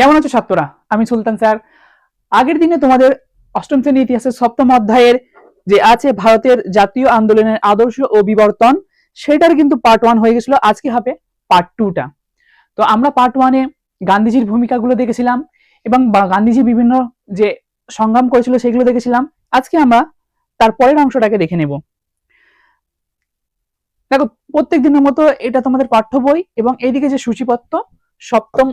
কেমন আছো ছাত্ররা? আমি সুলতান স্যার। আগের দিনে তোমাদের অষ্টম শ্রেণি ইতিহাসের সপ্তম অধ্যায়ের যে আছে ভারতের জাতীয় আন্দোলনের আদর্শ ও বিবর্তন, সেটার কিন্তু পার্ট ওয়ান হয়ে গেছিল। আজকে হবে পার্ট টুটা তো আমরা পার্ট ওয়ানে গান্ধীজির ভূমিকাগুলো দেখেছিলাম এবং গান্ধীজি বিভিন্ন যে সংগ্রাম করেছিল সেগুলো দেখেছিলাম। আজকে আমরা তার পরের অংশটাকে দেখে নেব। দেখো প্রত্যেক দিনের মতো এটা তোমাদের পাঠ্য বই এবং এইদিকে যে সূচিপত্র, সপ্তম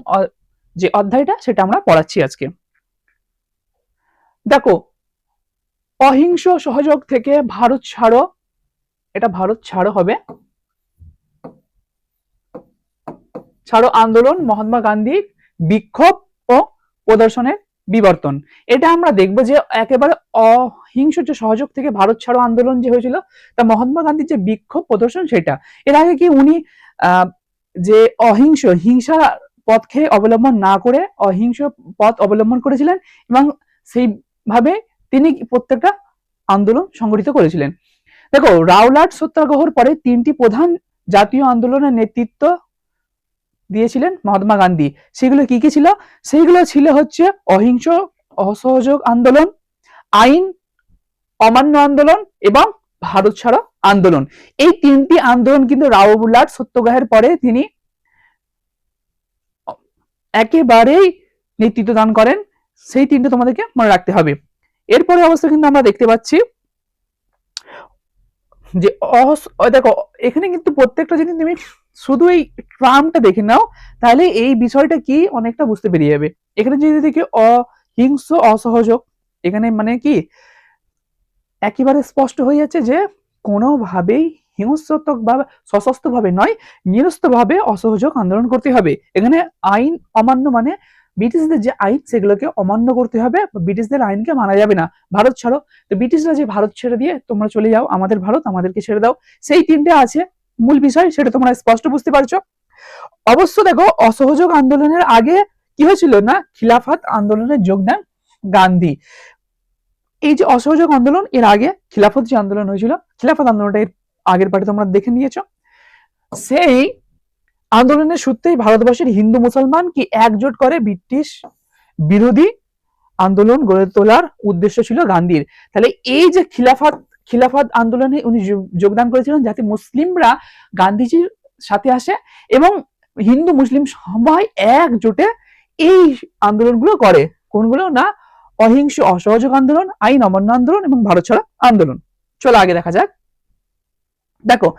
যে অধ্যায়টা সেটা আমরা পড়াচ্ছি আজকে। দেখো, অহিংস সহযোগ থেকে ভারত ছাড়ো। এটা ভারত ছাড়ো হবে। ছাড়ো আন্দোলন, মহাত্মা গান্ধীর বিক্ষোভ ও প্রদর্শনের বিবর্তন। এটা আমরা দেখব যে একেবারে অহিংস যে সহযোগ থেকে ভারত ছাড়ো আন্দোলন যে হয়েছিল, তা মহাত্মা গান্ধীর যে বিক্ষোভ প্রদর্শন সেটা। এর আগে কি উনি যে অহিংস, হিংসা পথকে অবলম্বন না করে অহিংস পথ অবলম্বন করেছিলেন এবং সেইভাবে তিনি প্রত্যেকটা আন্দোলন সংগঠিত করেছিলেন। দেখো, রাওলাট সত্যাগ্রহর পরে তিনটি প্রধান জাতীয় আন্দোলনের নেতৃত্ব দিয়েছিলেন মহাত্মা গান্ধী। সেগুলো কি কি ছিল? সেইগুলো ছিল হচ্ছে অহিংস অসহযোগ আন্দোলন, আইন অমান্য আন্দোলন এবং ভারত ছাড়ো আন্দোলন। এই তিনটি আন্দোলন কিন্তু রাওলাট সত্যাগ্রহের পরে তিনি একেবারেই নেতৃত্ব দান করেন, সেই তিনটে তোমাদেরকে মনে রাখতে হবে। এরপরে অবস্থা কিন্তু আমরা দেখতে পাচ্ছি যে দেখো, এখানে কিন্তু প্রত্যেকটা যদি তুমি শুধু এই ট্রামটা দেখে নাও, তাহলে এই বিষয়টা কি অনেকটা বুঝতে পেরিয়ে যাবে। এখানে যদি দেখি অহিংস অসহযোগ, এখানে মানে কি একেবারে স্পষ্ট হয়ে যাচ্ছে যে কোনোভাবেই হিংসাত্মক ভাবে সশস্ত্র ভাবে নয় নিরস্ত ভাবে অসহযোগ আন্দোলন করতে হবে। এখানে আইন অমান্য মানে ব্রিটিশদের যে আইন, সেগুলোকে অমান্য করতে হবে। ব্রিটিশদের আইনকে মানা যাবে না। ভারত ছাড়ো। তো ব্রিটিশরা যে ভারত ছেড়ে দিয়ে তোমরা চলে যাও, আমাদের ভারত, আমাদেরকে ছেড়ে দাও, সেই তিনটে আছে। মূল বিষয়, সেটা তোমরা স্পষ্ট বুঝতে পারছ। অবশ্য দেখো, অসহযোগ আন্দোলনের আগে কি হয়েছিল না? খিলাফত আন্দোলনে যোগ দেন গান্ধী। এই যে অসহযোগ আন্দোলন, এর আগে খিলাফত যে আন্দোলন হয়েছিল, খিলাফত আন্দোলনটা এর আগের পার্টি তোমরা দেখে নিয়েছো। সেই আন্দোলনের সূত্রেই ভারতবর্ষের হিন্দু মুসলমান কি একজোট করে ব্রিটিশ বিরোধী আন্দোলন গড়ে তোলার উদ্দেশ্য ছিল গান্ধীর। তাহলে এই যে খিলাফত খিলাফত আন্দোলনে উনি যোগদান করেছিলেন যাতে মুসলিমরা গান্ধীজির সাথে আসে এবং হিন্দু মুসলিম সবাই একজোটে এই আন্দোলনগুলো করে। কোনগুলো না? অহিংস অসহযোগ আন্দোলন, আইন অমান্য আন্দোলন এবং ভারত ছাড়া আন্দোলন। চলো আগে দেখা যাক। দেখো,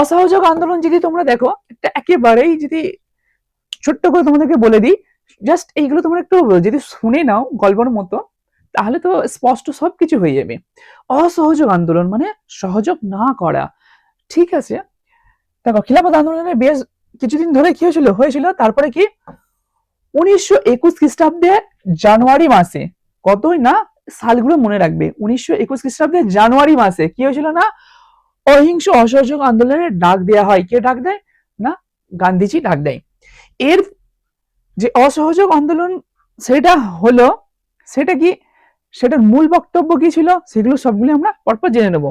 অসহযোগ আন্দোলন যদি তোমরা দেখো একটা একেবারেই যদি ছোট্ট করে তোমাদেরকে বলে দিই জাস্ট এইগুলো তোমরা একটু যদি শুনে নাও গল্পের মতো, তাহলে তো স্পষ্ট সবকিছু হয়ে যাবে। অসহযোগ আন্দোলন মানে সহযোগ না করা। ঠিক আছে? দেখো, খিলাফত আন্দোলনের বেশ কিছুদিন ধরে কি হয়েছিল? হয়েছিল তারপরে কি? উনিশশো একুশ খ্রিস্টাব্দে জানুয়ারি মাসে, কতই না সালগুলো মনে রাখবে, উনিশশো একুশ খ্রিস্টাব্দে জানুয়ারি মাসে কি হয়েছিল না? অহিংস অসহযোগ আন্দোলনের ডাক দেওয়া হয়। কে ডাক দেয়? না, গান্ধীজি ডাক দেয়। এর যে অসহযোগ আন্দোলন, সেটা হলো, সেটা কি? সেটার মূল বক্তব্য কি ছিল? সেগুলো সবগুলো আমরা পরপর জেনে নেব।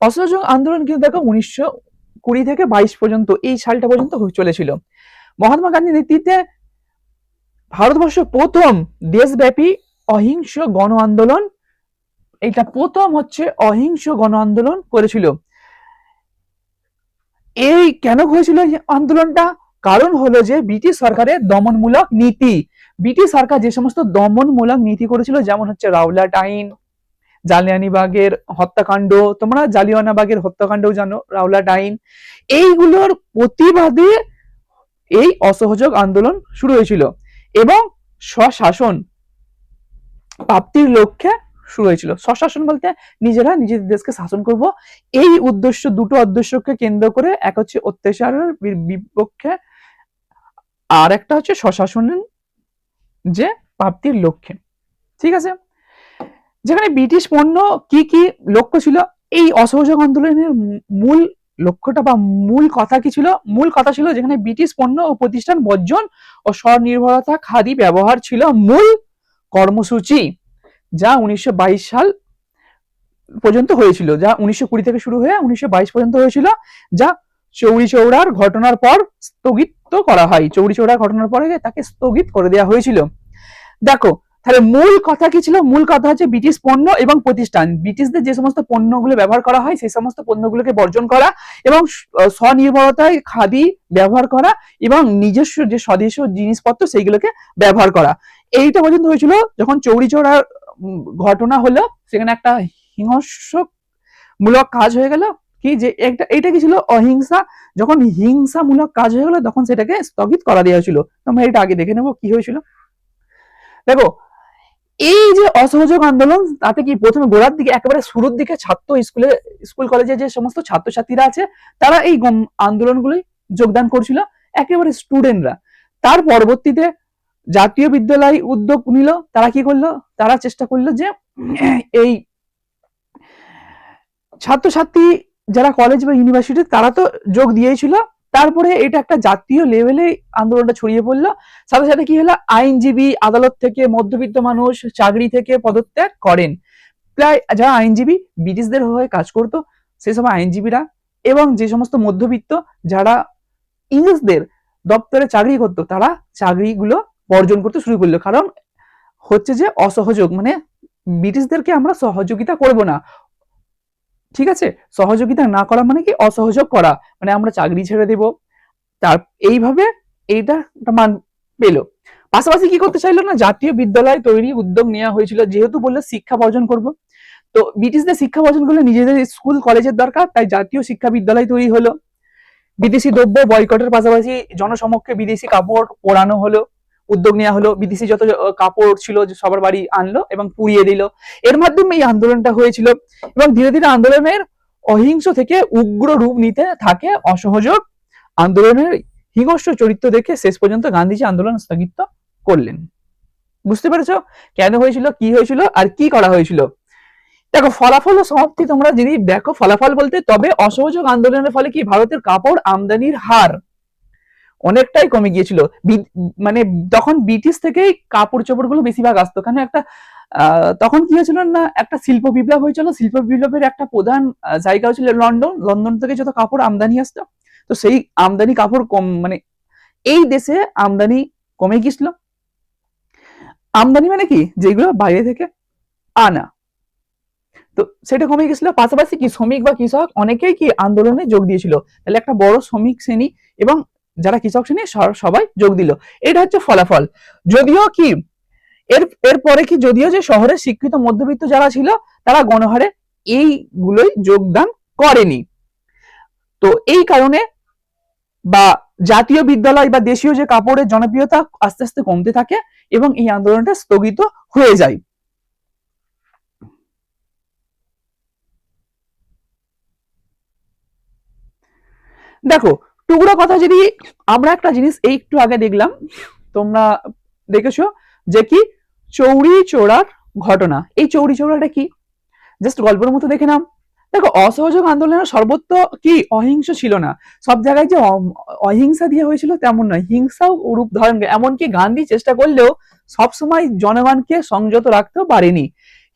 অসহযোগ আন্দোলন কিন্তু দেখো উনিশশো কুড়ি থেকে বাইশ পর্যন্ত, এই সালটা পর্যন্ত চলেছিল। মহাত্মা গান্ধীর নেতৃত্বে ভারতবর্ষ প্রথম দেশব্যাপী অহিংস গণ আন্দোলন, এটা প্রথম হচ্ছে অহিংস গণ আন্দোলন করেছিল। এই কেন হয়েছিল আন্দোলনটা? কারণ হলো যে ব্রিটিশ সরকারের দমনমূলক নীতি। ব্রিটিশ সরকার যে সমস্ত দমনমূলক নীতি করেছিল, যেমন হচ্ছে রাওলাট আইন জালিয়ানিবাগের হত্যাকাণ্ড, তোমরা জালিয়ানাবাগের হত্যাকাণ্ডও জানো রাওলাট আইন এইগুলোর প্রতিবাদে এই অসহযোগ আন্দোলন শুরু হয়েছিল এবং স্বশাসন প্রাপ্তির লক্ষ্যে শুরু হয়েছিল। স্বশাসন বলতে নিজেরা নিজেদের দেশকে শাসন করব। এই উদ্দেশ্য, দুটো উদ্দেশ্যকে কেন্দ্র করে এক হচ্ছে অত্যাচারের বিপক্ষে আর একটা হচ্ছে স্বশাসনের যে প্রাপ্তির লক্ষ্যে। ঠিক আছে? যেখানে ব্রিটিশ পণ্য কি কি লক্ষ্য ছিল? এই অসহযোগ আন্দোলনের মূল লক্ষ্যটা বা মূল কথা কি ছিল? মূল কথা ছিল যেখানে ব্রিটিশ পণ্য ও প্রতিষ্ঠান বর্জন ও স্বনির্ভরতা খাদি ব্যবহার ছিল মূল কর্মসূচি। যা উনিশশো বাইশ সাল পর্যন্ত হয়েছিল, যা উনিশশো কুড়ি থেকে শুরু হয়ে উনিশশো বাইশ পর্যন্ত হয়েছিল, যা চৌরি চৌড়ার ঘটনার পর স্থগিত করা হয়। চৌরি চৌড়ার ঘটনার পরে তাকে স্থগিত করে দেওয়া হয়েছিল। দেখো, তাহলে মূল কথা কি ছিল? মূল কথা হচ্ছে ব্রিটিশ পণ্য এবং প্রতিষ্ঠান। ব্রিটিশদের যে সমস্ত পণ্যগুলো ব্যবহার করা হয়, সেই সমস্ত পণ্যগুলোকে বর্জন করা এবং স্বনির্ভরতায় খাদি ব্যবহার করা এবং নিজস্ব যে স্বদেশ জিনিসপত্র, সেইগুলোকে ব্যবহার করা। এইটা পর্যন্ত হয়েছিল যখন চৌরি চৌড়ার ঘটনা হলো, সেখানে একটা হিংস্র মূলক কাজ হয়ে গেল। কি যে একটা এটা কি ছিল? অহিংসা। যখন হিংসামূলক কাজ হয়ে গেল, তখন সেটাকে স্থগিত করা দেওয়া হয়েছিল তোমরা এটা আগে দেখে নেব কি হয়েছিল। দেখো, এই যে অসহযোগ আন্দোলন, তাতে কি প্রথমে গোড়ার দিকে, একেবারে শুরুর দিকে ছাত্র স্কুলে, স্কুল কলেজে যে সমস্ত ছাত্রছাত্রীরা আছে, তারা এই আন্দোলনগুলোই যোগদান করছিল। একেবারে স্টুডেন্টরা তার পরবর্তীতে জাতীয় বিদ্যালয় উদ্যোগ নিল, তারা কি করল? তারা চেষ্টা করল যে এই ছাত্রছাত্রী যারা কলেজ বা ইউনিভার্সিটি তারা তো যোগ দিয়েছিল। তারপরে এটা একটা জাতীয় লেভেলে আন্দোলনটা ছড়িয়ে পড়ল। সাথে সাথে কি হলো? আইনজীবী আদালত থেকে মধ্যবিত্ত মানুষ চাকরি থেকে পদত্যাগ করেন। প্রায় যারা আইনজীবী, ব্রিটিশদের হয়ে কাজ করতো সেই সময় আইনজীবীরা এবং যে সমস্ত মধ্যবিত্ত যারা ইংরেজদের দপ্তরে চাকরি করতো, তারা চাকরিগুলো বর্জন করতে শুরু করল। কারণ হচ্ছে যে অসহযোগ মানে ব্রিটিশদেরকে আমরা সহযোগিতা করব না। ঠিক আছে? সহযোগিতা না করা মানে কি? অসহযোগ করা। মানে আমরা চাকরি ছেড়ে দেব। তার, এইভাবে এইটা মান পেল। পাশাপাশি কি করতে চাইলো না? জাতীয় বিদ্যালয় তৈরি উদ্যোগ নেওয়া হয়েছিল। যেহেতু বলল শিক্ষা বর্জন করব। তো ব্রিটিশদের শিক্ষা বর্জন করলে নিজেদের স্কুল, কলেজের দরকার। তাই জাতীয় শিক্ষা বিদ্যালয় তৈরি হলো। বিদেশি দ্রব্য বয়কটের পাশাপাশি জনসমক্ষে বিদেশি কাপড় পরানো হলো। উদ্যোগ নেওয়া হলো। বিদেশি যত কাপড় ছিল সবার বাড়ি আনলো এবং পুড়িয়ে দিল। এর মাধ্যমে এই আন্দোলনটা হয়েছিল এবং ধীরে ধীরে আন্দোলনের অহিংস থেকে উগ্র রূপ নিতে থাকে অসহযোগ আন্দোলনের হিংস্র চরিত্র দেখে শেষ পর্যন্ত গান্ধীজি আন্দোলন স্থগিত করলেন। বুঝতে পেরেছ কেন হয়েছিল, কি হয়েছিল আর কি করা হয়েছিল? দেখো, ফলাফল ও সমাপ্তি তোমরা যদি দেখো, ফলাফল বলতে তবে অসহযোগ আন্দোলনের ফলে কি ভারতের কাপড় আমদানির হার অনেকটাই কমে গিয়েছিল। মানে তখন ব্রিটিশ থেকেই কাপড় চোপড়গুলো বেশিরভাগ আসতো। কারণ একটা তখন কি হয়েছিল না, একটা শিল্প বিপ্লব হয়েছিল। শিল্প বিপ্লবের একটা প্রধান জায়গা ছিল লন্ডন। লন্ডন থেকে যত কাপড় আমদানি আসতো, তো সেই আমদানি কাপড় কম মানে এই দেশে আমদানি কমে গিয়েছিল। আমদানি মানে কি? যেগুলো বাইরে থেকে আনা। তো সেটা কমে গেছিল পাশাপাশি কি শ্রমিক বা কৃষক অনেকেই কি আন্দোলনে যোগ দিয়েছিল। তাহলে একটা বড় শ্রমিক শ্রেণি এবং যারা কৃষক শ্রেণি সবাই যোগ দিল। এটা হচ্ছে ফলাফল। যদিও কি, এর, এরপরে কি যদিও যে শহরের শিক্ষিত মধ্যবিত্ত যারা ছিল, তারা গণহারে এইগুলোই যোগদান করেনি। তো এই কারণে বা জাতীয় বিদ্যালয় বা দেশীয় যে কাপড়ের জনপ্রিয়তা আস্তে আস্তে কমতে থাকে এবং এই আন্দোলনটা স্থগিত হয়ে যায়। দেখো টুকরো কথা যদি আমরা একটা জিনিস এই একটু আগে দেখলাম তোমরা দেখেছ যে কি? চৌরি চোরার ঘটনা। এই চৌরি চোরাটা কি? জাস্ট গল্পের মতো দেখে নাম দেখো অসহযোগ আন্দোলনের সর্বত্র কি? অহিংস ছিল না। সব জায়গায় যে অহিংসা দিয়ে হয়েছিল তেমন নয়। হিংসাও রূপ ধারণ এমনকি গান্ধী চেষ্টা করলেও সবসময় জনগণকে সংযত রাখতেও পারেনি।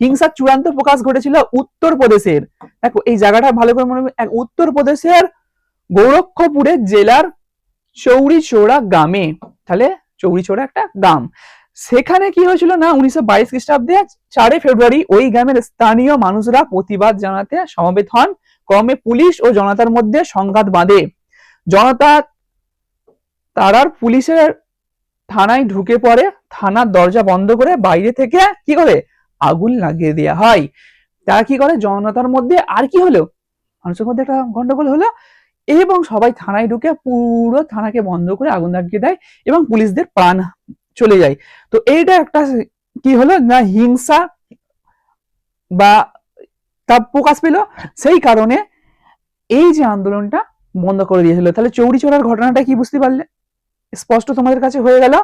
হিংসার চূড়ান্ত প্রকাশ ঘটেছিল উত্তর প্রদেশের দেখো এই জায়গাটা ভালো করে মনে হবে, এক উত্তর প্রদেশের গোরক্ষপুরের জেলার চৌরি চৌড়া গ্রামে, তাহলে চৌরি চৌড়া একটা গ্রাম। সেখানে কি হয়েছিল না, উনিশশো বাইশ খ্রিস্টাব্দে চারই ফেব্রুয়ারি ওই গ্রামের স্থানীয় মানুষরা প্রতিবাদ জানাতে সমবেত হন। ক্রমে পুলিশ ও জনতার মধ্যে সংঘাত বাঁধে। জনতা তারার পুলিশের থানায় ঢুকে পড়ে, থানার দরজা বন্ধ করে বাইরে থেকে কি করে? আগুন লাগিয়ে দেওয়া হয়। তারা কি করে? জনতার মধ্যে আর কি হলো? মানুষের মধ্যে একটা গন্ডগোল হলো। এবং সবাই থানায় ঢুকে পুরো থানাকে বন্ধ করে আগুন লাগিয়ে দেয় এবং পুলিশদের প্রাণ চলে যায়। তো এইটা একটা কি হলো? না হিংসা বা তা প্রকাশ পেল। সেই কারণে এই যে আন্দোলনটা বন্ধ করে দিয়েছিল। তাহলে চৌরি চোরার ঘটনাটা কি বুঝতে পারলে? স্পষ্ট তোমাদের কাছে হয়ে গেল?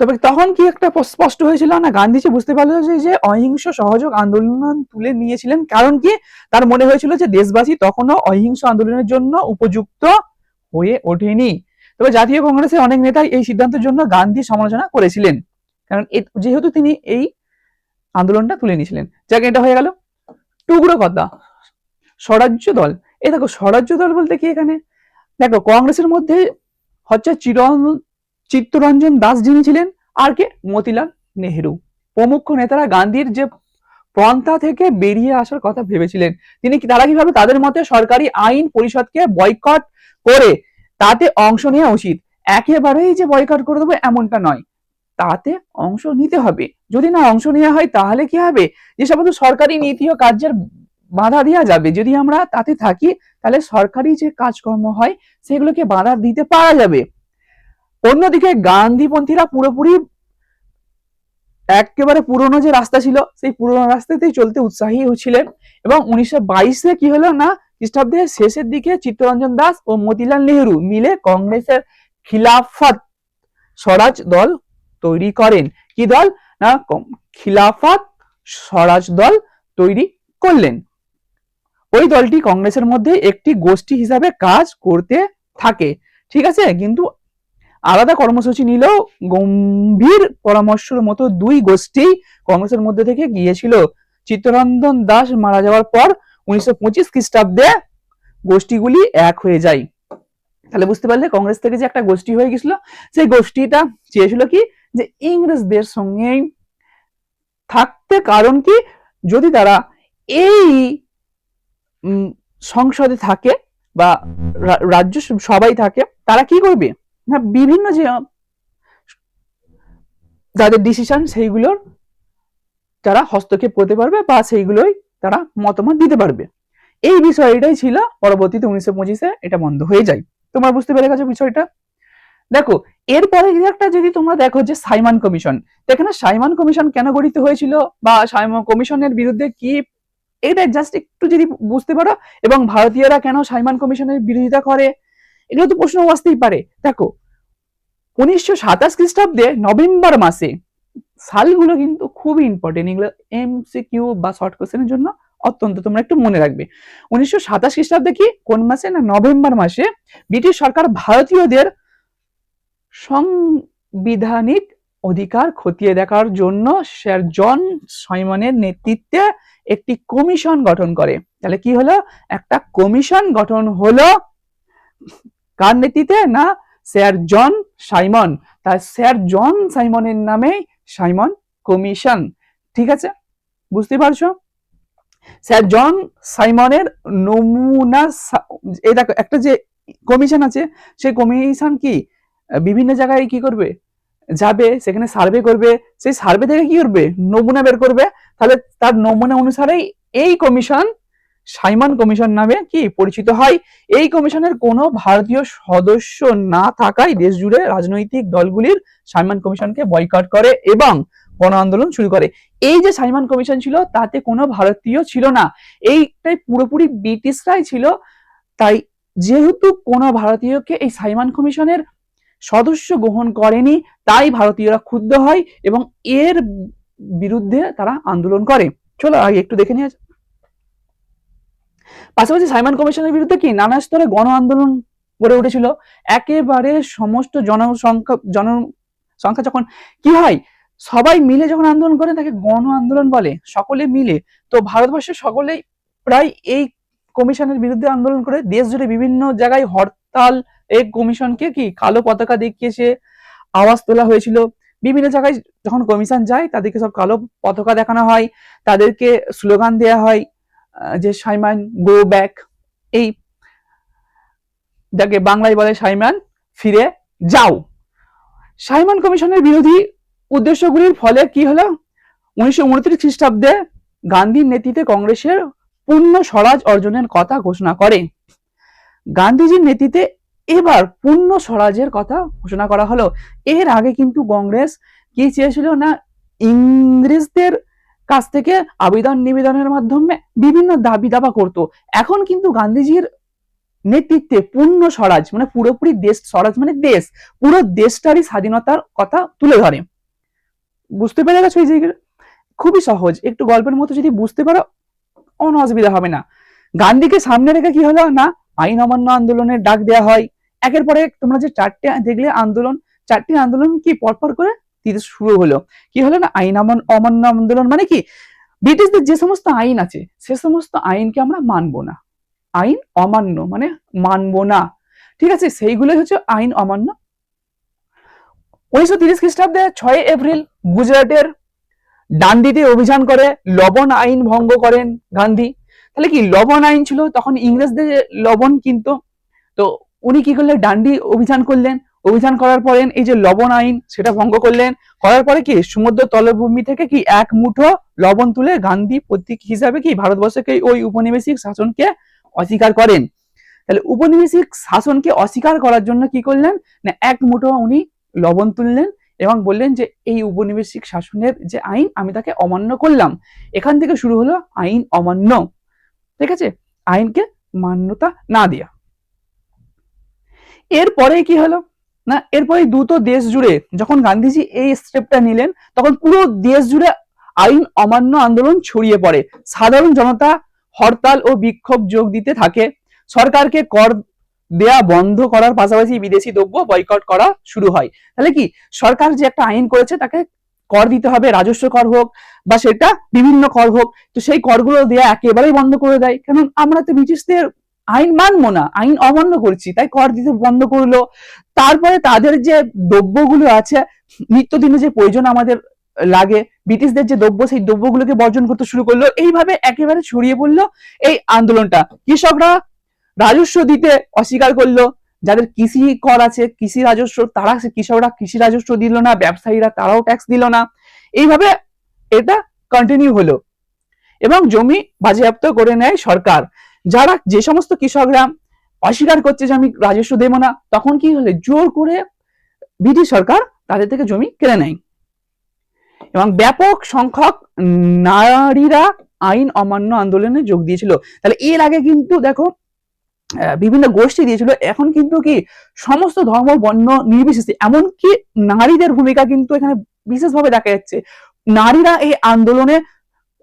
তবে তখন কি একটা স্পষ্ট হয়েছিল? না, গান্ধীজি বুঝতে পারল যে অহিংস সহযোগ আন্দোলন তুলে নিয়েছিলেন। কারণ কি? তার মনে হয়েছিল যে, দেশবাসী তখনও অহিংস আন্দোলনের জন্য উপযুক্ত হয়ে ওঠেনি। তবে জাতীয় কংগ্রেসের অনেক নেতাই এই সিদ্ধান্তের জন্য গান্ধী সমালোচনা করেছিলেন। কারণ যেহেতু তিনি এই আন্দোলনটা তুলে নিয়েছিলেন। যাকে, এটা হয়ে গেল। টুকরো কথা। স্বরাজ্য দল। এই দেখো, স্বরাজ্য দল বলতে কি এখানে? দেখো, কংগ্রেসের মধ্যে হচ্ছে চিরন চিত্তরঞ্জন দাস যিনি ছিলেন আর কে? মতিলাল নেহেরু। প্রমুখ নেতারা গান্ধীর যে পন্থা থেকে বেরিয়ে আসার কথা ভেবেছিলেন, তিনি তারা কীভাবে তাদের মতে সরকারি আইন পরিষদকে বয়কট করে তাতে অংশ নেওয়া উচিত? একেবারেই যে বয়কট করে দেবো এমনটা নয়। তাতে অংশ নিতে হবে। যদি না অংশ নেওয়া হয় তাহলে কি হবে? যে সমস্ত সরকারি নীতি ও কার্যের বাধা দেওয়া যাবে। যদি আমরা তাতে থাকি, তাহলে সরকারি যে কাজকর্ম হয়, সেগুলোকে বাধা দিতে পারা যাবে। অন্যদিকে গান্ধীপন্থীরা পুরোপুরি একেবারে পুরনো যে রাস্তা ছিল, সেই পুরনো রাস্তাতেই চলতে উৎসাহী ছিলেন এবং উনিশশো বাইশে কি হলো না, খ্রিস্টাব্দের শেষের দিকে চিত্তরঞ্জন দাস ও মতিলাল নেহরু মিলে কংগ্রেসের খিলাফত স্বরাজ দল তৈরি করেন। কি দল? না খিলাফত স্বরাজ দল তৈরি করলেন। ওই দলটি কংগ্রেসের মধ্যে একটি গোষ্ঠী হিসাবে কাজ করতে থাকে। ঠিক আছে? কিন্তু আলাদা কর্মসূচি নিলেও গম্ভীর পরামর্শের মতো দুই গোষ্ঠী কংগ্রেসের মধ্যে থেকে গিয়েছিল। চিত্তরঞ্জন দাস মারা যাওয়ার পর উনিশশো পঁচিশ খ্রিস্টাব্দে গোষ্ঠীগুলি এক হয়ে যায়। তাহলে বুঝতে পারলে কংগ্রেস থেকে যে একটা গোষ্ঠী হয়ে গেছিল সেই গোষ্ঠীটা চেয়েছিল কি? যে ইংরেজদের সঙ্গে থাকতে, কারণ কি? যদি তারা এই সংসদে থাকে বা রাজ্য সবাই থাকে, তারা কি করবে? না বিভিন্ন যে, যাদের ডিসিশন সেইগুলোর তারা হস্তক্ষেপ করতে পারবে বা সেইগুলোই তারা মতামত দিতে পারবে। এই বিষয়টাই ছিল পরবর্তীতে উনিশশো পঁচিশে এটা বন্ধ হয়ে যায়। তোমরা বুঝতে পেরে গেছো বিষয়টা? দেখো, এরপরে একটা যদি তোমরা দেখো যে সাইমন কমিশন এখানে সাইমান কমিশন কেন গঠিত হয়েছিল বা সাইমন কমিশনের বিরুদ্ধে কি এটা জাস্ট একটু যদি বুঝতে পারো, এবং ভারতীয়রা কেন সাইমান কমিশনের বিরোধিতা করে? এগুলো তো প্রশ্ন আসতেই পারে। দেখো উনিশশো সাতাশ খ্রিস্টাব্দে নভেম্বর মাসে সালগুলো কিন্তু খুবই ইম্পর্টেন্ট এগুলো এমসিকিউ বা শর্ট কোশ্চেনের জন্য অত্যন্ত তোমরা একটু মনে রাখবে। উনিশশো সাতাশ খ্রিস্টাব্দে কি কোন মাসে না নভেম্বর মাসে ব্রিটিশ সরকার ভারতীয়দের সাংবিধানিক অধিকার খতিয়ে দেখার জন্য স্যার জন সাইমনের নেতৃত্বে একটি কমিশন গঠন করে। তাহলে কি হলো? একটা কমিশন গঠন হলো কার নেতৃত্বে না স্যার জন সাইমন। তার স্যার জন সাইমনের নামে সাইমন কমিশন। ঠিক আছে? বুঝতে পারছ? স্যার জন সাইমনের নমুনা এই দেখো, একটা যে কমিশন আছে, সেই কমিশন কি? বিভিন্ন জায়গায় কি করবে? যাবে, সেখানে সার্ভে করবে। সেই সার্ভে থেকে কি করবে? নমুনা বের করবে। তাহলে তার নমুনা অনুসারেই এই কমিশন সাইমন কমিশন নামে কি পরিচিত হয়? এই কমিশনের কোনো ভারতীয় সদস্য না থাকায় দেশ জুড়ে রাজনৈতিক দলগুলির সাইমন কমিশনকে বয়কট করে এবং গণ আন্দোলন শুরু করে। এই যে সাইমন কমিশন ছিল, তাতে কোনো ভারতীয় ছিল না। এইটাই পুরোপুরি ব্রিটিশরাই ছিল। তাই যেহেতু কোনো ভারতীয়কে এই সাইমন কমিশনের সদস্য গ্রহণ করেনি, তাই ভারতীয়রা ক্ষুব্ধ হয় এবং এর বিরুদ্ধে তারা আন্দোলন করে। চলো আগে একটু দেখে নিয়ে। পাশাপাশি সাইমন কমিশনের বিরুদ্ধে কি নানা স্তরে গণ আন্দোলন গড়ে উঠেছিল? একেবারে সমস্ত জনসংখ্যা জনসংখ্যা যখন কি হয়, সবাই মিলে যখন আন্দোলন করে তাকে গণ আন্দোলন বলে, সকলে মিলে, তো ভারতবর্ষের সকলেই প্রায় এই কমিশনের বিরুদ্ধে আন্দোলন করে, দেশ জুড়ে বিভিন্ন জায়গায় হরতাল, এই কমিশনকে কি কালো পতাকা দেখিয়েছে আওয়াজ তোলা হয়েছিল। বিভিন্ন জায়গায় যখন কমিশন যায়, তাদেরকে সব কালো পতাকা দেখানো হয়, তাদেরকে স্লোগান দেয়া হয়। যে সাইমান, গো ব্যাক, এই যাকে বাংলায় বলে সাইমান, ফিরে যাও। সাইমন কমিশনের বিরোধী উদ্দেশ্যগুলির ফলে কি হলো? উনিশশো উনত্রিশ খ্রিস্টাব্দে গান্ধীর নেতৃত্বে কংগ্রেসের পূর্ণ স্বরাজ অর্জনের কথা ঘোষণা করে। গান্ধীজির নেতৃত্বে এবার পূর্ণ স্বরাজের কথা ঘোষণা করা হলো। এর আগে কিন্তু কংগ্রেস কি চেয়েছিল না, ইংরেজদের কাছ থেকে আবেদন নিবেদনের মাধ্যমে বিভিন্ন দাবি দাবা করত। এখন কিন্তু গান্ধীজির নেতৃত্বে পূর্ণ স্বরাজ মানে পুরোপুরি দেশ স্বরাজ মানে দেশ, পুরো দেশটারই স্বাধীনতার কথা তুলে ধরে। বুঝতে পেরে গেছো এই জায়গায় খুবই সহজ। একটু গল্পের মতো যদি বুঝতে পারো, কোনো অসুবিধা হবে না। গান্ধীকে সামনে রেখে কি হলো না? আইন অমান্য আন্দোলনের ডাক দেওয়া হয়। একের পরে তোমরা যে চারটে দেখলে আন্দোলন, চারটি আন্দোলন কি পরপর করে দিতে শুরু হলো। কি হলো না? আইন অমান- অমান্য আন্দোলন মানে কি? ব্রিটিশদের যে সমস্ত আইন আছে, সে সমস্ত আইনকে আমরা মানবো না। আইন অমান্য মানে মানবো না। ঠিক আছে? সেইগুলোই হচ্ছে আইন অমান্য। উনিশশো তিরিশ খ্রিস্টাব্দে ছয় এপ্রিল গুজরাটের ডান্ডিতে অভিযান করে, লবণ আইন ভঙ্গ করেন গান্ধী। তাহলে কি লবণ আইন ছিল? তখন ইংরেজদের লবণ কিন্তু, তো উনি কি করলেন? ডান্ডি অভিযান করলেন। অভিযান করার পরে এই যে লবণ আইন সেটা ভঙ্গ করলেন। করার পরে কি সমুদ্র তলভূমি থেকে কি এক মুঠো লবণ তুলে গান্ধী প্রতীক হিসাবে কি ভারতবর্ষকে ওই উপনিবেশিক শাসনকে অস্বীকার করেন? তাহলে উপনিবেশিক শাসনকে অস্বীকার করার জন্য কি করলেন? না, এক মুঠো উনি লবণ তুললেন এবং বললেন যে এই উপনিবেশিক শাসনের যে আইন, আমি তাকে অমান্য করলাম। এখান থেকে শুরু হলো আইন অমান্য। ঠিক আছে? আইনকে মান্যতা না দেয়া। এরপরে কি হলো? না? এরপরে দুটো দেশ জুড়ে যখন গান্ধীজি এই স্টেপটা নিলেন, তখন পুরো দেশ জুড়ে আইন অমান্য আন্দোলন ছড়িয়ে পড়ে। সাধারণ জনতা হরতাল ও বিক্ষোভ যোগ দিতে থাকে। সরকারকে কর দেয়া বন্ধ করার পাশাপাশি বিদেশি দ্রব্য বয়কট করা শুরু হয়। তাহলে কি? সরকার যে একটা আইন করেছে, তাকে কর দিতে হবে, রাজস্ব কর হোক বা সেটা বিভিন্ন কর হোক, তো সেই করগুলো দেয়া একেবারেই বন্ধ করে দেয়। কারণ আমরা তো ব্রিটিশদের আইন মানবো না, আইন অমান্য করছি, তাই কর দিতে বন্ধ করল। তারপরে তাদের যে দ্রব্যগুলো আছে নিত্যদিনে যে প্রয়োজন আমাদের লাগে, ব্রিটিশদের যে দ্রব্য, সেই দ্রব্যগুলোকে বর্জন করতে শুরু করল। এইভাবে একেবারে ছড়িয়ে পড়ল এই আন্দোলনটা। কৃষকরা রাজস্ব দিতে অস্বীকার করল। যাদের কৃষি কর আছে, কৃষি রাজস্ব, তারা কৃষকরা কৃষি রাজস্ব দিল না, ব্যবসায়ীরা তারাও ট্যাক্স দিল না। এইভাবে এটা কন্টিনিউ হলো। এবং জমি বাজেয়াপ্ত করে নেয় সরকার। যারা যে সমস্ত কৃষকরা অস্বীকার করছে যে আমি রাজস্ব দেবো না, তখন কি হলে জোর করে ব্রিটিশ সরকার তাদের থেকে জমি কেড়ে নেয়। এবং ব্যাপক সংখ্যক নারীরা আইন অমান্য আন্দোলনে যোগ দিয়েছিল। তাহলে এর আগে কিন্তু দেখো বিভিন্ন গোষ্ঠী দিয়েছিল। এখন কিন্তু কি সমস্ত ধর্ম, বর্ণ, নির্বিশেষে, এমনকি নারীদের ভূমিকা কিন্তু এখানে বিশেষভাবে দেখা যাচ্ছে। নারীরা এই আন্দোলনে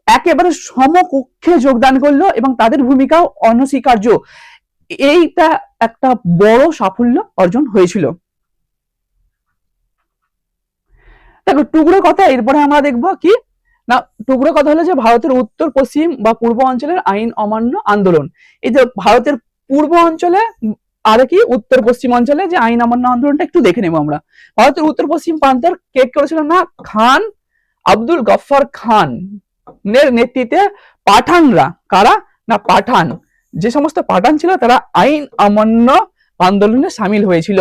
একেবারে সমকক্ষে যোগদান করল এবং তাদের ভূমিকাও অনস্বীকার্য। এইটা একটা বড় সাফল্য অর্জন হয়েছিল। দেখো, টুকরো কথা, এরপরে আমরা দেখব কি? না, টুকরো কথা হলো যে ভারতের উত্তর, পশ্চিম বা পূর্ব অঞ্চলের আইন অমান্য আন্দোলন। এই যে ভারতের পূর্ব অঞ্চলে, আর কি, উত্তর পশ্চিম অঞ্চলে যে আইন অমান্য আন্দোলনটা একটু দেখে নেব আমরা। ভারতের উত্তর পশ্চিম প্রান্তের কে করেছিল না, খান আব্দুল গফর খান। নেতৃত্বে পাঠানরা, কারা? না, পাঠান। যে সমস্ত পাঠান ছিল, তারা আইন অমান্য আন্দোলনে সামিল হয়েছিল।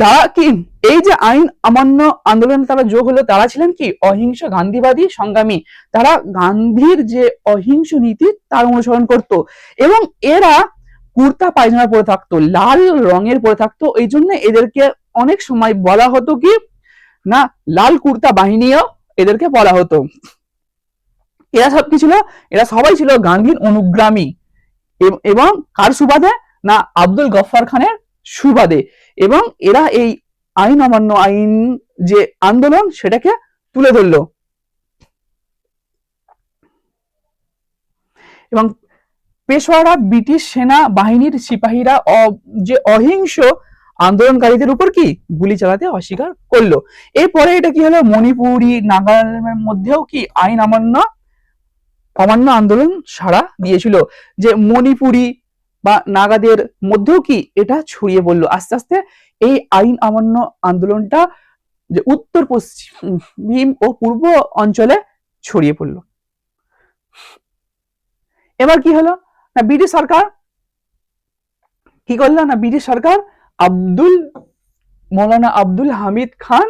তারা কি, এই যে আইন অমান্য আন্দোলনে তারা যোগ হলো, তারা ছিলেন কি? অহিংস গান্ধীবাদী সংগ্রামী। তারা গান্ধীর যে অহিংস নীতি, তার অনুসরণ করত। এবং এরা কুর্তা পায়জামা পরে থাকতো, লাল রঙের পরে থাকতো। এই জন্য এদেরকে অনেক সময় বলা হতো কি, না, লাল কুর্তা বাহিনীও এদেরকে বলা হতো। এরা সব কি ছিল? এরা সবাই ছিল গান্ধীর অনুগ্রামী এবং কার সুবাদে? না, আব্দুল গফফার খানের সুবাদে। এবং এরা এই আইন অমান্য আইন যে আন্দোলন, সেটাকে তুলে ধরলো। এবং পেশোয়ারা ব্রিটিশ সেনা বাহিনীর সিপাহীরা যে অহিংস আন্দোলনকারীদের উপর কি? গুলি চালাতে অস্বীকার করল। এরপরে এটা কি হলো? মণিপুরি, নাগাল্যান্ডের মধ্যেও কি আইন অমান্য অমান্য আন্দোলন সারা দিয়েছিল। যে মণিপুরি বা নাগাদের মধ্যেও কি এটা ছড়িয়ে পড়ল? আস্তে আস্তে এই আইন অমান্য আন্দোলনটা যে উত্তর পশ্চিম ও পূর্ব অঞ্চলে ছড়িয়ে পড়ল। এবার কি হলো? না, ব্রিটিশ সরকার কি করল? না, ব্রিটিশ সরকার আব্দুল, মৌলানা আব্দুল হামিদ খান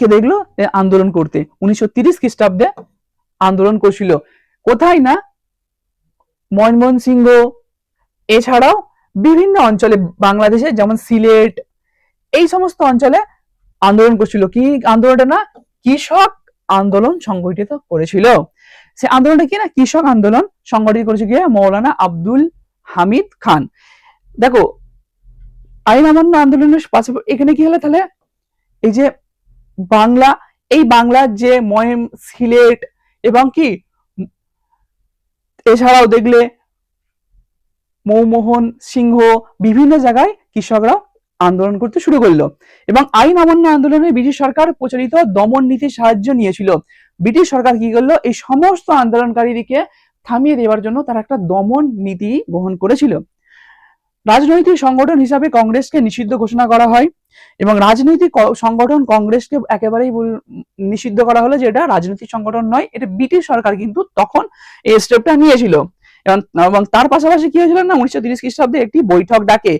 কে দেখল? আন্দোলন করতে। উনিশশো তিরিশ খ্রিস্টাব্দে আন্দোলন করছিল। কোথায় না? মনমোহন সিংহ এছাড়াও বিভিন্ন অঞ্চলে বাংলাদেশে, যেমন সিলেট, এই সমস্ত অঞ্চলে আন্দোলন করছিল। কি আন্দোলনটা না? কৃষক আন্দোলন সংগঠিত করেছিল। সে আন্দোলনটা কি না? কৃষক আন্দোলন সংগঠিত করেছে কি মৌলানা আব্দুল হামিদ খান। দেখো আইন অমান্য আন্দোলনের পাশাপাশি এখানে কি হলো তাহলে? এই যে বাংলা, এই বাংলার যে ময়েম সিলেট এবং কি, এছাড়াও দেখলে মৌমোহন সিংহ, বিভিন্ন জায়গায় কৃষকরা আন্দোলন করতে শুরু করল। এবং আইন অমান্য আন্দোলনে ব্রিটিশ সরকার প্রচলিত দমন নীতির সাহায্য নিয়েছিল। ব্রিটিশ সরকার কি করল? এই সমস্ত আন্দোলনকারীদেরকে থামিয়ে দেওয়ার জন্য তারা একটা দমন নীতি গ্রহণ করেছিল। রাজনৈতিক সংগঠন হিসাবে কংগ্রেসকে নিষিদ্ধ ঘোষণা করা হয় এবং রাজনৈতিক সংগঠন কংগ্রেসকে একেবারেই নিষিদ্ধ করা হলো যে এটা রাজনৈতিক সংগঠন নয়, এটা ব্রিটিশ সরকার কিন্তু তখন এই স্টেপটা নিয়েছিল। এবং তার পাশাপাশি কি হয়েছিল না, উনিশশো তিরিশ খ্রিস্টাব্দে একটি বৈঠক ডাকে,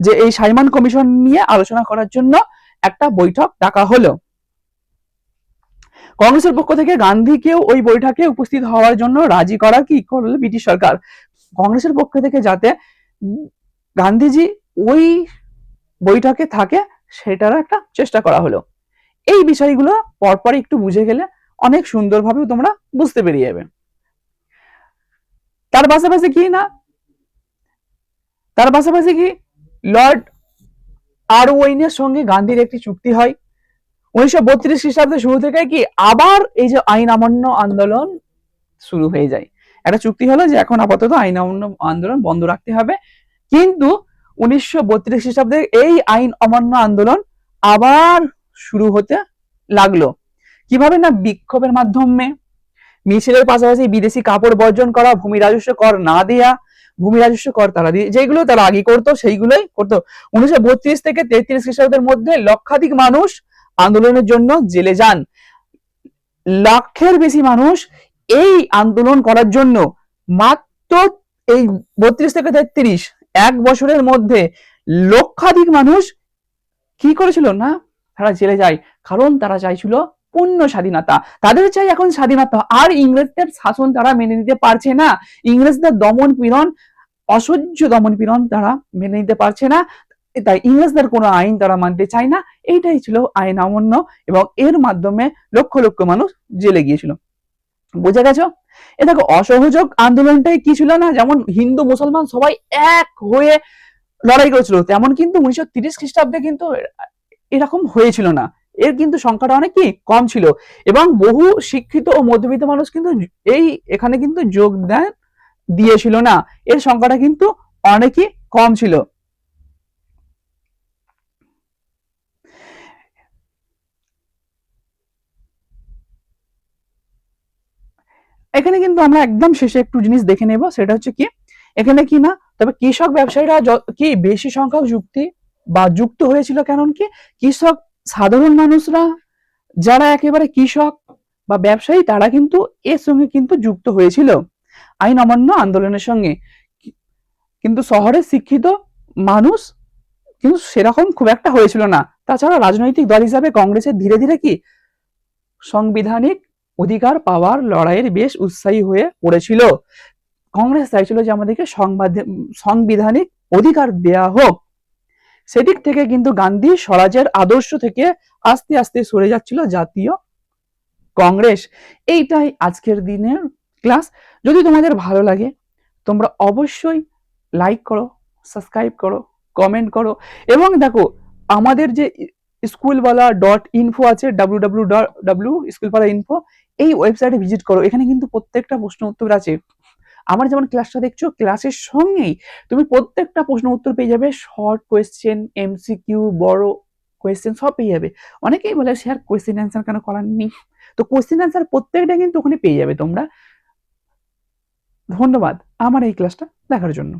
যে এই সাইমান কমিশন নিয়ে আলোচনা করার জন্য একটা বৈঠক ডাকা হলো। কংগ্রেসের পক্ষ থেকে গান্ধীকেও ওই বৈঠকে উপস্থিত হওয়ার জন্য রাজি করা কি করল ব্রিটিশ সরকার? কংগ্রেসের পক্ষ থেকে যাতে গান্ধীজি ওই বৈঠকে থাকে সেটারও একটা চেষ্টা করা হলো। এই বিষয়গুলো পরপর একটু বুঝে গেলে অনেক সুন্দরভাবে তোমরা বুঝতে পেরে যাবে। তার পাশাপাশি কি না? তার পাশাপাশি কি লর্ড আর ওয়েনের সঙ্গে গান্ধীর একটি চুক্তি হয়। উনিশশো বত্রিশ খ্রিস্টাব্দে শুরু থেকে কি আবার এই যে আইন অমান্য আন্দোলন শুরু হয়ে যায়। একটা চুক্তি হলো যে এখন আপাতত আইন অমান্য আন্দোলন বন্ধ রাখতে হবে। কিন্তু উনিশশো বত্রিশ খ্রিস্টাব্দে এই আইন অমান্য আন্দোলন আবার শুরু হতে লাগল। কীভাবে না বিক্ষোভের মাধ্যমে মিছিলের পাশাপাশি বিদেশি কাপড় বর্জন করা, ভূমি রাজস্ব কর না দেয়া, ভূমি রাজস্ব কর তারা দিয়ে, যেগুলো তারা আগে করতো, সেইগুলোই করতো। উনিশশো বত্রিশ থেকে তেত্রিশ খ্রিস্টাব্দের মধ্যে লক্ষাধিক মানুষ আন্দোলনের জন্য জেলে যান। লাখের বেশি মানুষ এই আন্দোলন করার জন্য মাত্র এই বত্রিশ থেকে তেত্রিশ, এক বছরের মধ্যে লক্ষাধিক মানুষ কি করেছিল না? তারা জেলে যায়। কারণ তারা চাইছিল পূর্ণ স্বাধীনতা। তাদের চাই এখন স্বাধীনতা। আর ইংরেজদের শাসন তারা মেনে নিতে পারছে না। ইংরেজদের দমন পীড়ন, অসহ্য দমন পীড়ন তারা মেনে নিতে পারছে না। তাই ইংরেজদের কোনো আইন তারা মানতে চায় না। এইটাই ছিল আইন অমান্য এবং এর মাধ্যমে লক্ষ লক্ষ মানুষ জেলে গিয়েছিল। বুঝে গেছো? এ দেখো, অসহযোগ আন্দোলনটাই কি ছিল না? যেমন হিন্দু, মুসলমান সবাই এক হয়ে লড়াই করেছিল, তেমন কিন্তু উনিশশো তিরিশ খ্রিস্টাব্দে কিন্তু এরকম হয়েছিল না। এর কিন্তু সংখ্যাটা অনেক কি কম ছিল। এবং বহু শিক্ষিত ও মধ্যবিত্ত মানুষ কিন্তু এই, এখানে কিন্তু যোগদান দিয়েছিল না। এর সংখ্যাটা কিন্তু অনেকই কম ছিল। এখানে কিন্তু আমরা একদম শেষে একটু জিনিস দেখে নেব, সেটা হচ্ছে কি? এখানে কি না? তবে কৃষক ব্যবসায়ীরা কি বেশি সংখ্যক যুক্তি বা যুক্ত হয়েছিল কারণ কি? কৃষক সাধারণ মানুষরা, যারা একেবারে কৃষক বা ব্যবসায়ী, তারা কিন্তু এর সঙ্গে কিন্তু যুক্ত হয়েছিল আইন অমান্য আন্দোলনের সঙ্গে। কিন্তু শহরে শিক্ষিত মানুষ কিন্তু সেরকম খুব একটা হয়েছিল না। তাছাড়া রাজনৈতিক দল হিসাবে কংগ্রেসের ধীরে ধীরে কি? সাংবিধানিক অধিকার, পাওয়ার, লড়াইয়ের বেশ উৎসাহী হয়ে পড়েছিল। কংগ্রেস চাইছিল যে আমাদেরকে সাংবিধানিক অধিকার দেয়া হোক। সেদিক থেকে কিন্তু গান্ধী স্বরাজের আদর্শ থেকে আস্তে আস্তে সরে যাচ্ছিল জাতীয় কংগ্রেস। এইটাই আজকের দিনের ক্লাস। যদি তোমাদের ভালো লাগে, তোমরা অবশ্যই লাইক করো, সাবস্ক্রাইব করো, কমেন্ট করো। এবং দেখো, আমাদের যে স্কুলওয়ালা ডট ইনফো আছে W W W Schoolwala info এই ওয়েবসাইটে ভিজিট করো। এখানে কিন্তু প্রত্যেকটা প্রশ্ন উত্তর আছে। আমার যেমন ক্লাসটা দেখছ ক্লাসের সঙ্গেই তুমি প্রত্যেকটা প্রশ্ন উত্তর পেয়ে যাবে। শর্ট কোয়েশ্চেন এমসিকিউ বড় কোয়েশ্চেন সব পেয়ে যাবে। অনেকেই বলে, স্যার কোয়েশ্চেন অ্যান্সার কেন করার নেই? তো কোয়েশ্চেন অ্যান্সার প্রত্যেকটা কিন্তু ওখানে পেয়ে যাবে তোমরা। ধন্যবাদ আমার এই ক্লাসটা দেখার জন্য।